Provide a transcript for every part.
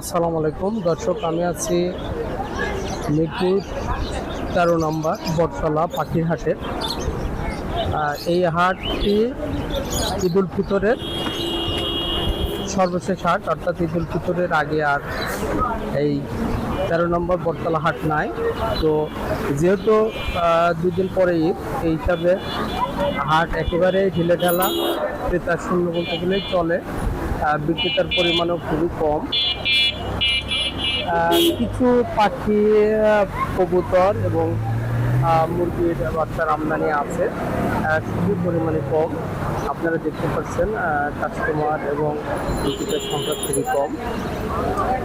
আসসালামু আলাইকুম। দর্শক, আমি আছি মিরপুর তেরো নম্বর বটতলা পাখির হাটের এই হাটটি ঈদুল ফিতরের সর্বশেষ হাট, অর্থাৎ ঈদুল ফিতরের আগে আর এই তেরো নম্বর বটতলা হাট নাই। তো যেহেতু দুদিন পরে ঈদ, এই হিসাবে হাট একেবারে ঢিলে ঢালা, ক্রেতার শূন্য বলতে গেলেই চলে। বিক্রেতার পরিমাণও খুবই কম। কিছু পাখি কবুতর এবং মুরগির বাচ্চার আমদানি আছে। খুবই পরিমাণে কম। আপনারা দেখতে পাচ্ছেন কাস্টমার এবং বিক্রেতার সংখ্যা খুবই কম।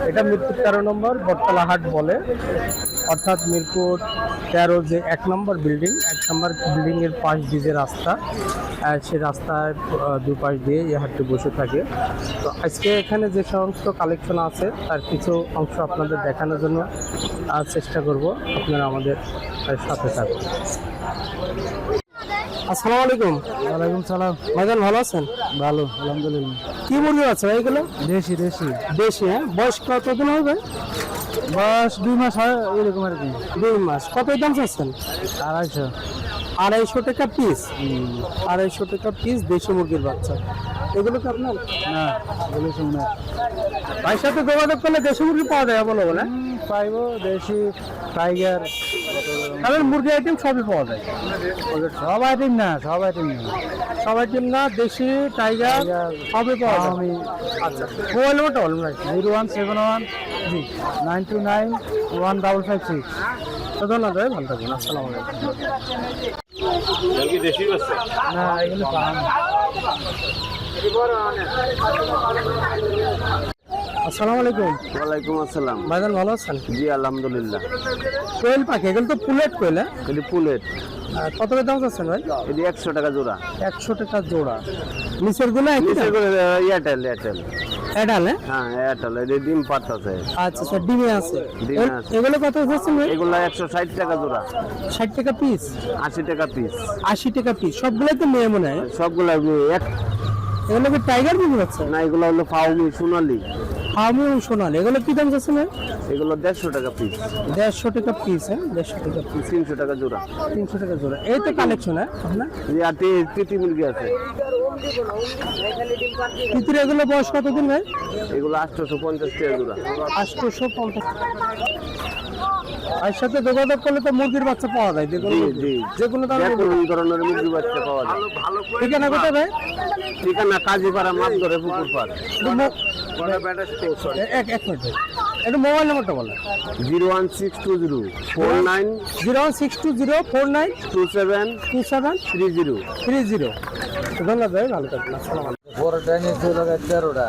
এটা মিরপুর তেরো নম্বর বটতলা হাট বলে। অর্থাৎ মিরপুর তেরো যে এক নম্বর বিল্ডিং এক নম্বর বিল্ডিংয়ের পাশ দিয়ে যে রাস্তা সে সেই রাস্তার দুপাশ দিয়ে এই হাটটি বসে থাকে। তো আজকে এখানে যে সমস্ত কালেকশন আছে, তার কিছু অংশ আপনাদের দেখানোর জন্য চেষ্টা করব আপনারা আমাদের সাথে থাকুন। আসসালামু আলাইকুম। ওয়ালাইকুম সালাম। ভাইজান ভালো আছেন? ভালো আলহামদুলিল্লাহ। কি মুরগি আছে ভাই এগুলো দেশি দেশি। দেশি হ্যাঁ? বয়স কতদিন হবে? বয়স দুই মাস হয় এরকম আর কি। দুই মাস। কত দাম চাচ্ছেন? আড়াইশো। আড়াইশো টাকা পিস আড়াইশো টাকা পিস দেশি মুরগির বাচ্চা। এগুলো কি আপনার? না বলে শুনে। ভাইয়ের সাথে যোগাযোগ করলে দেশি মুরগি পাওয়া যায় বলো বলে। পাইবো দেশি টাইগার তাহলে মুরগি আইটেম সবই পাওয়া যায়। সব আইটেম না সব আইটেম না। সব আইটেম না দেশি টাইগার সবই পাওয়া যায়। আমি আচ্ছা মোবাইল নাম্বারটা বলুন ভাই। জিরো ওয়ান সেভেন ওয়ান জি। Nine two nine one double five six ধন্যবাদ ভাই ভালো থাকবেন। আসসালামু আলাইকুম। না এগুলো না। আসসালামু আলাইকুম। ওয়ালাইকুম আসসালাম। ভাইজান ভালো আছেন? জি আলহামদুলিল্লাহ। কোয়েল পাখি এগুলো তো পুলেট কোয়েল হ্যাঁ? পুলেট। কত দাম চাচ্ছেন ভাই? এটি একশো টাকা জোড়া। একশো টাকা জোড়া। নিচেরগুলো এয়ারটেল হ্যাঁ? হ্যাঁ এয়ারটেল আচ্ছা স্যার ডিমে আছে। ডিমে আছে। এগুলো কত হচ্ছে ভাই? এগুলা একশো ষাট টাকা জোড়া। ষাট টাকা পিস আশি টাকা পিস আশি টাকা পিস সবগুলোই তো মেয়ে মনে হয়। সবগুলা এক এগুলো কি টাইগার বিক্রি হচ্ছে? না এগুলো হলো ফাউমি সোনালি। আমি সোনালি। এগুলো কি দাম যাচ্ছে ভাই? এগুলো দেড়শো টাকা পিস দেড়শো টাকা পিস হ্যাঁ? দেড়শো টাকা পিস তিনশো টাকা জোড়া। তিনশো টাকা জোড়া। এই তো কালেকশন হ্যাঁ? আপনার? তিতি মুরগি আছে। এগুলো বয়স কতদিন ভাই? এগুলো আটশোশো পঞ্চাশ টাকা জোড়া। আটশোশো পঞ্চাশ আর সাথে যোগাযোগ করলে তো মুরগির বাচ্চা পাওয়া যায়। যে কোনো ধরনের মুরগি বাচ্চা পাওয়া যায়। ঠিকানা কোথায় ভাই? ঠিকানা কাজীপাড়া মাছ ধরে পুকুর পাড়। এক এক মিনিট ভাই। একটু মোবাইল নাম্বারটা বলেন। Zero one six two zero four nine zero one six two zero four nine two seven two seven three zero three zero ধন্যবাদ ভাই ভালো থাকবেন। আসসালাম আলাইকুম। বড়টা নিয়েছিল তেরোটা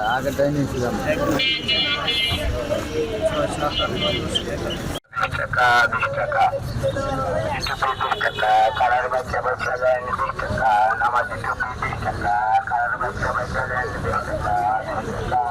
টাকা বিশ টাকা বিশ টাকা কালার বাচ্চা বাচ্চা দেন বিশ টাকা নামাজি টুপি বিশ টাকা কালার বাচ্চা বাচ্চা দেন বিশ টাকা বিশ টাকা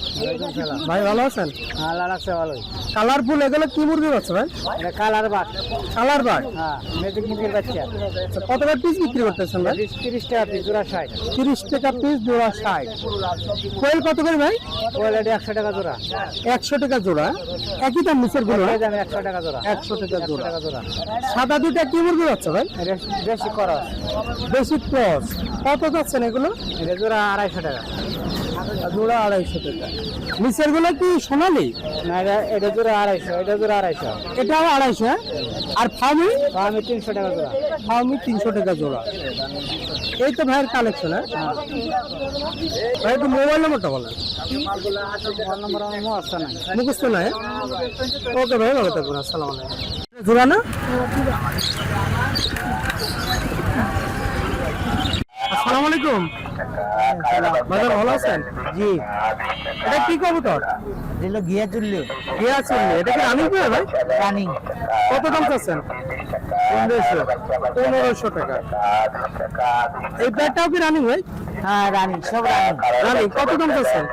ভাই ভালো আছেন? আল্লাহ রাখছে ভালোই। কালারফুল এগুলো কি মুরগি আছে ভাই? এটা কালার বাট কালার বাগ হ্যাঁ মেজিক মুরগির বাচ্চা। কত টাকা পিস বিক্রি করতেছেন ভাই? তিরিশ টাকা পিস জোড়া ষাট। তিরিশ টাকা পিস জোড়া ষাট। কোয়েল কত করে ভাই? কোয়ালিটি একশো টাকা জোড়া। একশো টাকা জোড়া। একই দাম নিচেরগুলো একশো টাকা জোড়া। একশো টাকা জোড়া। সাদা দুটা কি মুরগি হচ্ছে ভাই? এটা বেশি খরচ বেশি ক্রস। কত যাচ্ছেন এগুলো? এটা জোড়া আড়াইশো টাকা। জোড়া আড়াইশো টাকা। নিচেরগুলো কি সোনালি? না এটা এটা জোড়া আড়াইশো এটা জোড়া আড়াইশো। এটাও আড়াইশো হ্যাঁ? আর ফার্মি আমি তিনশো টাকা জোড়া। ফার্মি তিনশো টাকা জোড়া। এই তো ভাইয়ের কালেকশন হ্যাঁ? ভাই একটু মোবাইল নাম্বারটা বলেন। মুখস্থ নাই ওকে ভাই ভালো থাকবেন আসসালাম আলাইকুম। জোড়া না? আসসালামু আলাইকুম। বাজার ভালো আছেন? জি। এটা কি কবুতর? দিল ঘিয়া চুল্লি। কে আছে এটা কি রানিং পেয়ে ভাই? রানিং। কত দাম চাচ্ছেন? পনেরোশো। পনেরোশো টাকা। এই ব্যাগটাও কি রানিং ভাই? হ্যাঁ রানিং সব রানিং। রানিং। কত দাম চাচ্ছেন?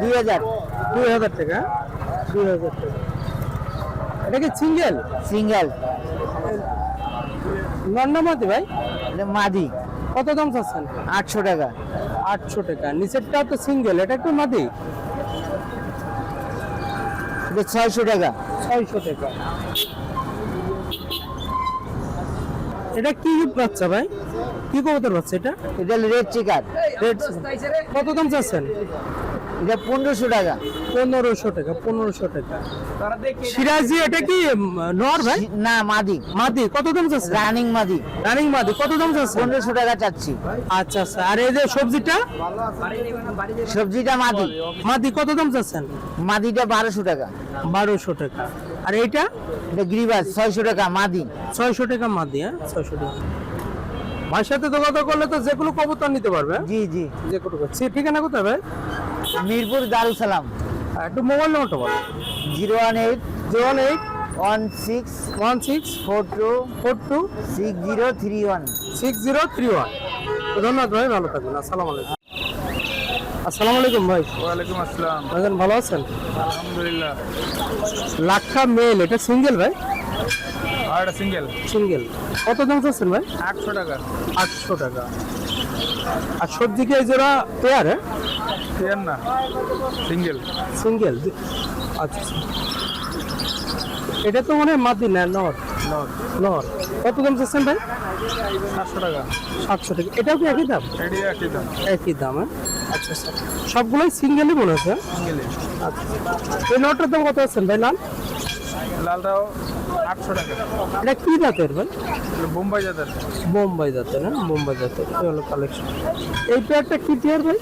দুই হাজার। দুই হাজার টাকা। দুই হাজার টাকা। এটা কি সিঙ্গেল? সিঙ্গেল। নন্নামাতি ভাই? এটা মাদি। কত দাম চাচ্ছেন? আটশো টাকা। আটশো টাকা। নিচেরটা তো সিঙ্গেল এটা একটু মাদি? এটা ছয়শো টাকা। ছয়শো টাকা। এটা কি বাচ্চা ভাই? কি কবুতর বাচ্চা এটা? এটা রেড চিকার। রেড কত দাম চাচ্ছেন? এটা পনেরোশো টাকা। পনেরোশো টাকা পনেরোশো টাকা। সিরাজি এটা কি নর ভাই? না মাদি। মাদি কত দাম চাচ্ছেন রানিং মাদি। রানিং মাদি কত দাম চাচ্ছেন পনেরোশো টাকা চাচ্ছি। আচ্ছা আচ্ছা আর এই যে সবজিটা? সবজিটা মাদি। মাদি কত দাম চাচ্ছেন? মাদিটা বারোশো টাকা। বারোশো টাকা। আর এইটা? এটা গ্রিবাস ছয়শো টাকা মাদি। ছয়শো টাকা মাদি হ্যাঁ? ছয়শো টাকা। ভাইয়ের সাথে যোগাযোগ করলে তো যে কোনো কবুতর নিতে পারবে হ্যাঁ? জি জি। যে কোনো ঠিকানা কোথায় ভাই? মিরপুর দারুল সালাম একটু মোবাইল নাম্বারটা বলো। Zero one eight zero one eight one six one six four two four two six zero three one. Six zero three one. ধন্যবাদ ভাই ভালো থাকবেন। আসসালামু আলাইকুম। আসসালামু আলাইকুম ভাই। ওয়ালাইকুম আসসালাম। ভাইজান ভালো আছেন? আলহামদুলিল্লাহ। লাক্ষা মেল এটা সিঙ্গেল ভাই? আর একটা সিঙ্গেল। সিঙ্গেল। কত দাম চাচ্ছেন ভাই? আটশো টাকা। আটশো টাকা। আর সবজি কি এই জোড়া পেয়ার হ্যাঁ? পেয়ার না? সিঙ্গেল। সিঙ্গেল? আচ্ছা। এটা তো মনে হয় মাদি না নর নর নর। কত দাম চাচ্ছেন ভাই? সাতশো টাকা। সাতশো টাকা। এটাও কি একই দাম? একই দাম। একই দাম হ্যাঁ? আচ্ছা আচ্ছা। সবগুলোই সিঙ্গেলই মনে হচ্ছে হ্যাঁ? সিঙ্গেলে আচ্ছা। এই নটটার দাম কত আছেন ভাই লাল? লালটাও আটশো টাকা। এটা কি জাতের এগুলো বোম্বাই জাতের। বোম্বাই জাতের হ্যাঁ বোম্বাই জাতের। এই হলো কালেকশন এই পেয়ারটা কি পেয়ার ভাই?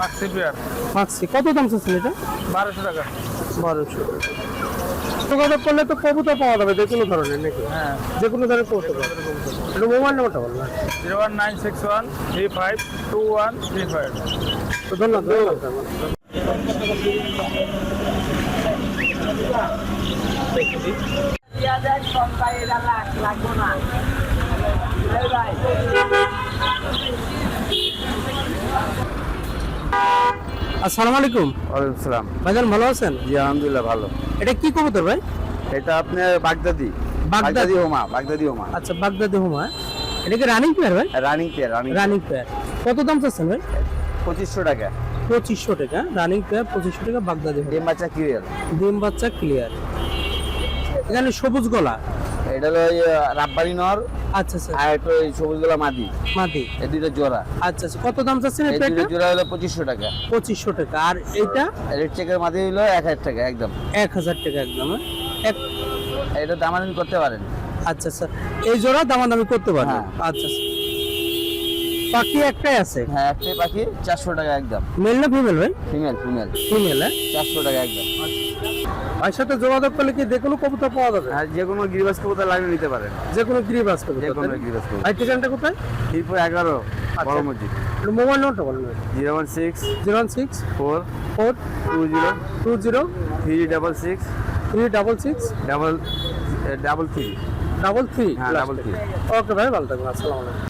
মাক্সি পেয়ার মাক্সি কত দাম চাচ্ছেন এটা? বারোশো টাকা। বারোশো যোগাযোগ করলে তো কবুতর পাওয়া যাবে যে কোনো ধরনের নাকি? হ্যাঁ। যে কোনো ধরনের কবুতর পাওয়া যাবে। এটা মোবাইল নাম্বারটা বলবেন zero one nine six one three five two one three five. তো ধন্যবাদ ধন্যবাদ। আসসালামু আলাইকুম। ওয়ালাইকুম সালাম। ভাইজান ভালো আছেন? জি আলহামদুলিল্লাহ ভালো। এটা কি কবুতর ভাই? এটা আপনার বাগদাদি। বাগদাদি। হোমা বাগদাদি হোমা। আচ্ছা বাগদাদি হুমা। এটা কি রানিং পেয়ার ভাই? Running pair running running pair কত দাম চাচ্ছেন ভাই? পঁচিশশো টাকা। পঁচিশশো টাকা। রানিং পেয়ার পঁচিশশো টাকা বাগদাদি ডিম বাচ্চা কিরিয়াল ডিম বাচ্চা ক্লিয়ার এখানে সবুজ গলা। এটা হলো রাব্বারি রাব্বানি নর। আচ্ছা আচ্ছা। আর একটা ওই সবুজ গলা মাদি। মাদি। এই দুটো জোড়া। আচ্ছা আচ্ছা। কত দাম চাচ্ছেন এই দুটো জোড়া হলো পঁচিশশো টাকা। পঁচিশশো টাকা। আর এইটা? রেড চেকের মাদি হলো এক হাজার টাকা একদম। এক হাজার টাকা একদম হ্যাঁ? এক এটা দামাদামি করতে পারেন। আচ্ছা আচ্ছা। এই জোড়া দামাদামি করতে পারেন হ্যাঁ। আচ্ছা আচ্ছা। পাখি একটাই আছে? হ্যাঁ একটাই পাখি চারশো টাকা একদম। মেল না ফিমেল ভাই? ফিমেল ফিমেল ফিমেল হ্যাঁ? চারশো টাকা একদম। ভাইয়ের সাথে যোগাযোগ করলে কি যে কোনো কবুতর পাওয়া যাবে? আর যে কোনো গিরিবাস কবুতর লাগলে নিতে পারেন। যে কোনো গিরিবাস যে কোনো? গিরিবাস কবুতর। ভাই ঠিকানাটা কোথায়? এরপর এগারো আচ্ছা। বড় মসজিদ। মোবাইল নাম্বারটা বলুন zero one six zero one six four four two zero two zero three double six three double six double double three. Double three হ্যাঁ ডাবল থ্রি। ওকে ভাই ভালো থাকবেন আসসালামু আলাইকুম।